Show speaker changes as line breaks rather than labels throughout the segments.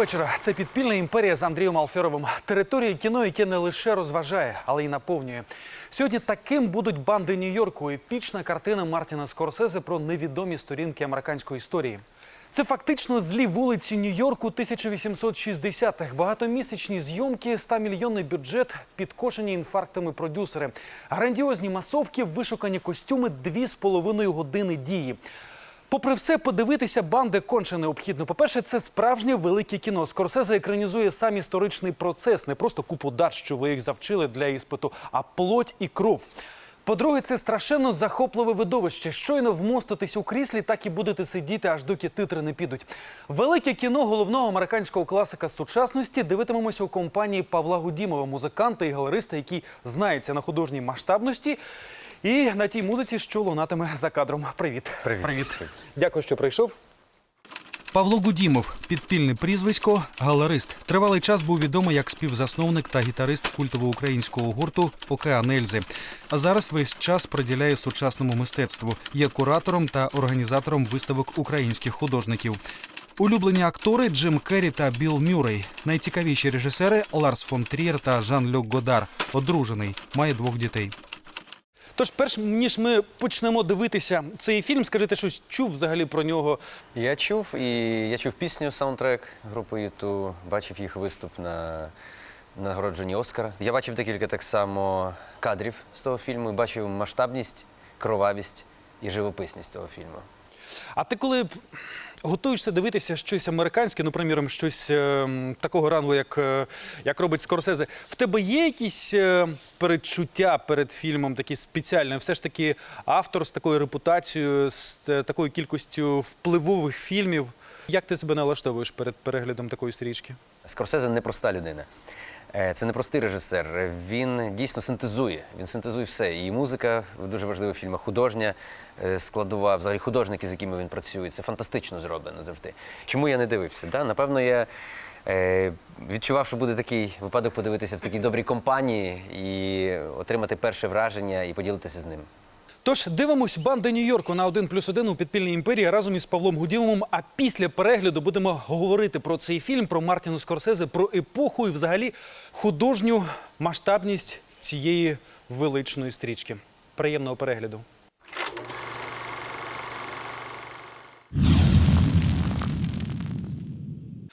вечора. Це підпільна імперія з Андрієм Алферовим. Територія кіно, яке не лише розважає, але й наповнює. Сьогодні таким будуть банди Нью-Йорку. Епічна картина Мартіна Скорсезе про невідомі сторінки американської історії. Це фактично злі вулиці Нью-Йорку 1860-х. Багатомісячні зйомки, 100-мільйонний бюджет, підкошені інфарктами продюсери, грандіозні масовки, вишукані костюми, дві з половиною години дії. Попри все, подивитися банди конче необхідно. По-перше, це справжнє велике кіно. Скорсезе екранізує сам історичний процес, не просто купу дат, що ви їх завчили для іспиту, а плоть і кров. По-друге, це страшенно захопливе видовище. Щойно вмоститись у кріслі, так і будете сидіти, аж доки титри не підуть. Велике кіно головного американського класика сучасності дивитимемося у компанії Павла Гудімова, музиканта і галериста, який знається на художній масштабності. І на тій музиці, що лунатиме за кадром. Привіт.
Привіт.
Дякую, що прийшов. Павло Гудімов, підпільне прізвисько, галерист. Тривалий час був відомий як співзасновник та гітарист культового українського гурту Океан Ельзи. А зараз весь час приділяє сучасному мистецтву. Є куратором та організатором виставок українських художників. Улюблені актори Джим Керрі та Білл Мюррей. Найцікавіші режисери Ларс фон Трієр та Жан-Люк Годар. Одружений, має двох дітей. Тож, перш ніж ми почнемо дивитися цей фільм, скажи, ти щось чув взагалі про нього?
Я чув і я чув пісню саундтрек групи Юту, бачив їх виступ на нагородженні Оскара. Я бачив декілька так само кадрів з того фільму, бачив масштабність, кровавість і живописність того фільму.
А ти коли готуєшся дивитися щось американське, ну, приміром, щось е, такого рангу, як, е, як робить Скорсезе, в тебе є якісь е, передчуття перед фільмом, такі спеціальні? Все ж таки автор з такою репутацією, з е, такою кількістю впливових фільмів. Як ти себе налаштовуєш перед переглядом такої стрічки?
Скорсезе непроста людина. Е, Це непростий режисер. Він дійсно синтезує. Він синтезує все. І музика дуже важлива в фільмах, художня е, складова, взагалі художники, з якими він працює. Це фантастично зроблено завжди. Чому я не дивився? Да? Напевно, я е, відчував, що буде такий випадок подивитися в такій добрій компанії і отримати перше враження і поділитися з ним.
Тож дивимось банди Нью-Йорку на 1 плюс 1 у підпільній імперії разом із Павлом Гудімовим. А після перегляду будемо говорити про цей фільм, про Мартіну Скорсезе, про епоху і взагалі художню масштабність цієї величної стрічки. Приємного перегляду.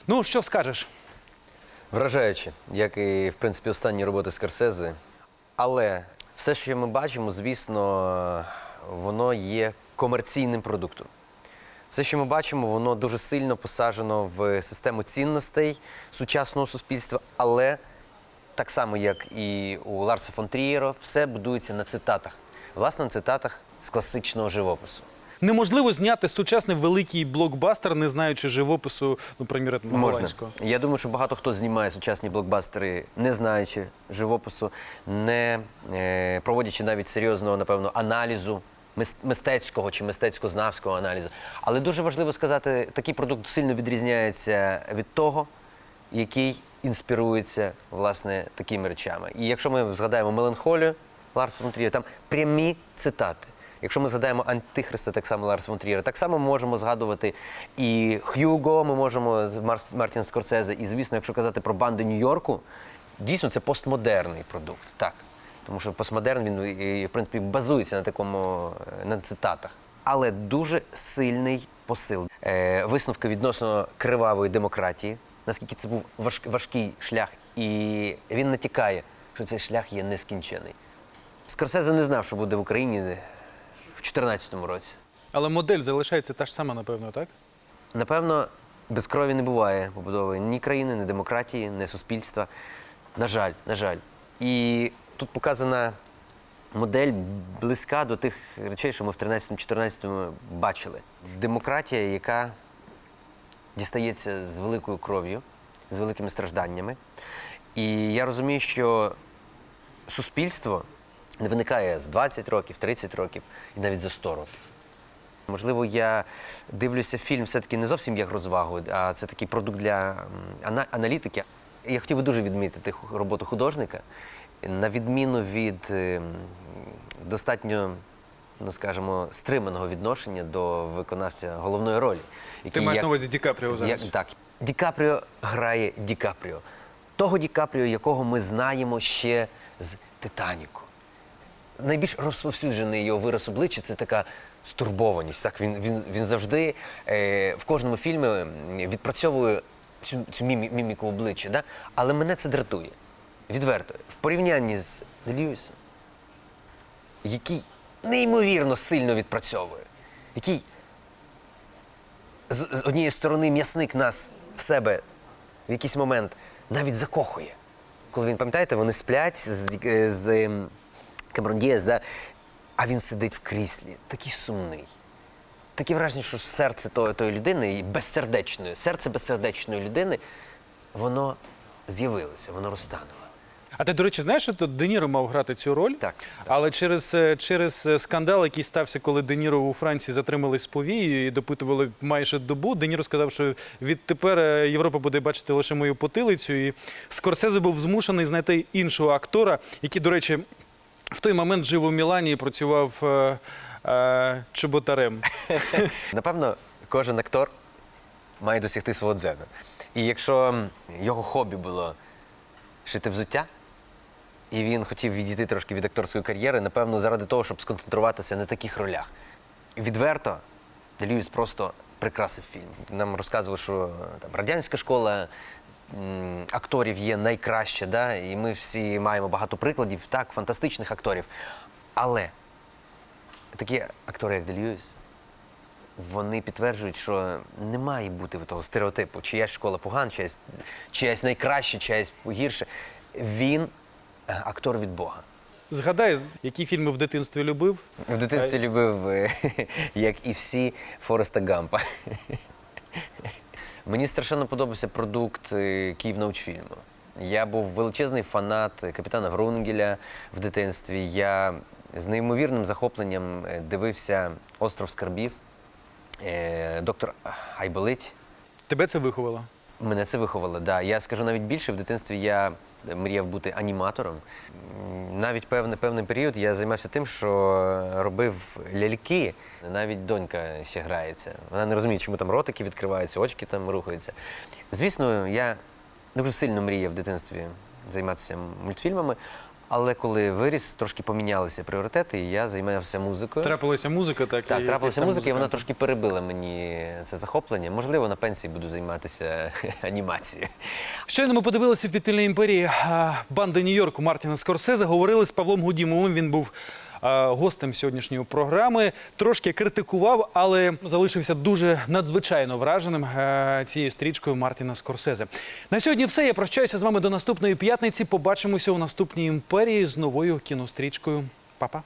Ну, що скажеш?
Вражаюче, як і в принципі останні роботи Скорсезе. Але все, що ми бачимо, звісно, воно є комерційним продуктом. Все, що ми бачимо, воно дуже сильно посаджено в систему цінностей сучасного суспільства, але так само, як і у Ларса фон Трієра, все будується на цитатах. Власне, на цитатах з класичного живопису.
Неможливо зняти сучасний великий блокбастер, не знаючи живопису, ну,
Можна.
Голландського.
Я думаю, що багато хто знімає сучасні блокбастери, не знаючи живопису, не е, проводячи навіть серйозного, напевно, аналізу мис- мистецького чи мистецько-знавського аналізу. Але дуже важливо сказати, такий продукт сильно відрізняється від того, який інспірується власне такими речами. І якщо ми згадаємо меланхолію Ларса фон там прямі цитати. Якщо ми згадаємо Антихриста, так само Ларса фон Трієра, так само ми можемо згадувати і Х'юго, ми можемо Мартін Скорсезе. І звісно, якщо казати про банди Нью-Йорку, дійсно це постмодерний продукт. Так. Тому що постмодерн він і, в принципі базується на такому е, на цитатах. Але дуже сильний посил. Е, висновки відносно кривавої демократії, наскільки це був важ, важкий шлях, і він натякає, що цей шлях є нескінчений. Скорсезе не знав, що буде в Україні в 2014 році.
Але модель залишається та ж сама, напевно, так?
Напевно, без крові не буває побудови ні країни, ні демократії, ні суспільства. На жаль, на жаль. І тут показана модель близька до тих речей, що ми в 13-14 бачили. Демократія, яка дістається з великою кров'ю, з великими стражданнями. І я розумію, що суспільство не виникає з 20 років, 30 років і навіть за 100 років. Можливо, я дивлюся фільм все-таки не зовсім як розвагу, а це такий продукт для аналітики. Я хотів би дуже відмітити роботу художника, на відміну від ем, достатньо, ну скажімо, стриманого відношення до виконавця головної ролі.
Ти маєш
як-
на увазі Ді Капріо зараз?
як, так, Ді Капріо грає Ді Капріо. Того Ді Капріо, якого ми знаємо ще з Титаніку. Найбільш розповсюджений його вираз обличчя це така стурбованість. Так, він, він, він завжди е, в кожному фільмі відпрацьовує цю, цю мімі- міміку обличчя. Да? Але мене це дратує. Відверто. В порівнянні з Льюісом, який неймовірно сильно відпрацьовує, який з, з однієї сторони м'ясник нас в себе в якийсь момент навіть закохує. Коли він, пам'ятаєте, вони сплять з, з Кемерон Дієз, да? а він сидить в кріслі, такий сумний. Таке враження, що серце тої, тої людини, і безсердечної, серце безсердечної людини, воно з'явилося, воно розтануло.
А ти, до речі, знаєш, що тут Де Ніро мав грати цю роль?
Так,
Але через, е, через е, скандал, який стався, коли Де Ніро у Франції затримали з повією і допитували майже добу, Де Ніро сказав, що відтепер е, Європа буде бачити лише мою потилицю. І Скорсезе був змушений знайти іншого актора, який, до речі, в той момент жив у Мілані і працював е, е, чоботарем.
Напевно, кожен актор має досягти свого дзену. І якщо його хобі було шити взуття, і він хотів відійти трошки від акторської кар'єри, напевно, заради того, щоб сконцентруватися на таких ролях. Відверто, Льюіс просто прикрасив фільм. Нам розказували, що е, там радянська школа акторів є найкраща, да? і ми всі маємо багато прикладів, так, фантастичних акторів. Але такі актори, як Де Льюіс, вони підтверджують, що не має бути того стереотипу, чиясь школа погана, чиясь, чиясь найкраще, чиясь гірше. Він е, актор від Бога.
Згадай, які фільми в дитинстві любив?
В дитинстві любив, е, як і всі, Фореста Гампа. Мені страшенно подобався продукт е, Київнаучфільму. Я був величезний фанат капітана Врунгеля в дитинстві. Я з неймовірним захопленням е, дивився Остров скарбів, е, доктор Айболить.
Тебе це виховало?
Мене це виховало, да. Я скажу навіть більше, в дитинстві я мріяв бути аніматором. Навіть певний, певний період я займався тим, що робив ляльки. Навіть донька ще грається. Вона не розуміє, чому там ротики відкриваються, очки там рухаються. Звісно, я дуже сильно мріяв в дитинстві займатися мультфільмами, але коли виріс, трошки помінялися пріоритети, і я займався музикою.
Трапилася музика, так?
Так,
і
трапилася
музика,
музика, і вона трошки перебила мені це захоплення. Можливо, на пенсії буду займатися анімацією.
Щойно ми подивилися в підпільній імперії банди Нью-Йорку Мартіна Скорсезе. Говорили з Павлом Гудімовим. Він був гостем сьогоднішньої програми. Трошки критикував, але залишився дуже надзвичайно враженим е, цією стрічкою Мартіна Скорсезе. На сьогодні все. Я прощаюся з вами до наступної п'ятниці. Побачимося у наступній імперії з новою кінострічкою. Па-па.